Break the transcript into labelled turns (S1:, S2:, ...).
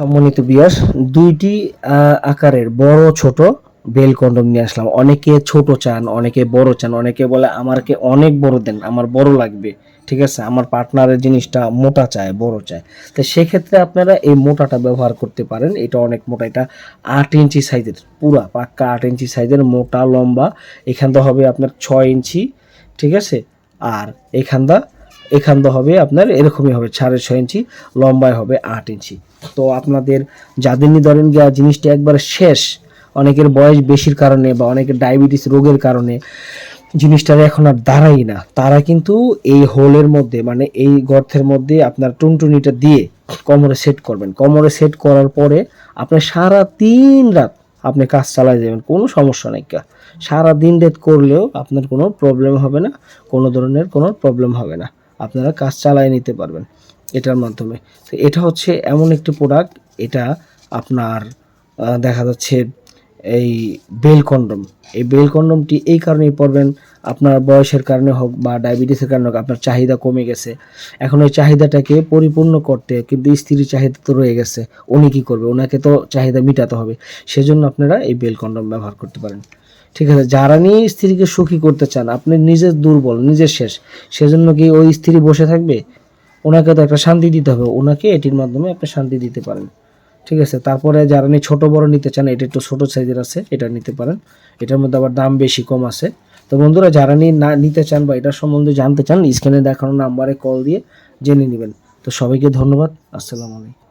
S1: সম্মানিত বিয়াস দুইটি আকারের বড় ছোট বেল কন্ডম নিয়ে আসলাম। অনেকে ছোট চান, অনেকে বড় চান, অনেকে বলে আমারকে অনেক বড় দেন, আমার বড় লাগবে, ঠিক আছে? আমার পার্টনারের জিনিসটা মোটা চায়, বড় চায়। তো সেক্ষেত্রে আপনারা এই মোটাটা ব্যবহার করতে পারেন। এটা অনেক মোটা, এটা আট ইঞ্চি সাইজের, পুরা, পাক্কা আট ইঞ্চি সাইজের, মোটা, লম্বা। এখানটা হবে আপনার ছয় ইঞ্চি, ঠিক আছে? আর এখানটা এখানটা হবে আপনার এরকমই হবে সাড়ে ছয় ইঞ্চি, লম্বায় হবে আট ইঞ্চি। তো আপনাদের যাদের নিয়ে ধরেন গিয়া জিনিসটা একবার শেষ, অনেকের বয়স বেশির কারণে বা অনেকের ডায়াবেটিস রোগের কারণে জিনিসটার এখন আর দাঁড়াই না। তারা কিন্তু এই হোলের মধ্যে মানে এই গর্তের মধ্যে আপনার টুনটুনিটা দিয়ে কোমরে সেট করবেন। কোমরে সেট করার পরে আপনি সারা তিন রাত আপনি কাজ চালাই যাবেন, কোনো সমস্যা নেই সারা দিন রাত করলেও আপনার কোনো প্রবলেম হবে না, কোনো ধরনের কোনো প্রবলেম হবে না। আপনারা কাজ চালায় নিতে পারবেন এটার মাধ্যমে। তো এটা হচ্ছে এমন একটি প্রোডাক্ট এটা আপনার দেখা যাচ্ছে এই বেল কন্ডম। এই বেল কন্ডমটি এই কারণেই পড়বেন আপনার বয়সের কারণে হোক বা ডায়াবেটিসের কারণে হোক, আপনার চাহিদা কমে গেছে। এখন ওই চাহিদাটাকে পরিপূর্ণ করতে কিন্তু স্ত্রীর চাহিদা তো রয়ে গেছে, উনি কী করবে? ওনাকে তো চাহিদা মেটাতে হবে। সেজন্য আপনারা এই বেল কন্ডম ব্যবহার করতে পারেন। ঠিক আছে, যারা নিয়ে স্ত্রীকে সুখী করতে চান, আপনি নিজের দুর্বল নিজের শেষ। সেজন্য কি ওই স্ত্রী বসে থাকবে? ওনাকে তো একটা শান্তি দিতে হবে, ওনাকে এটির মাধ্যমে আপনি শান্তি দিতে পারেন। ঠিক আছে, তারপরে যারা নিয়ে ছোট বড় নিতে চান, এটা একটু ছোটো সাইজের আছে, এটা নিতে পারেন। এটার মধ্যে আবার দাম বেশি, কম আছে। তো বন্ধুরা, যারা নিয়ে না নিতে চান বা এটার সম্বন্ধে জানতে চান, স্ক্রিনে দেখানো নাম্বারে কল দিয়ে জেনে নেবেন। তো সবাইকে ধন্যবাদ, আসসালামু আলাইকুম।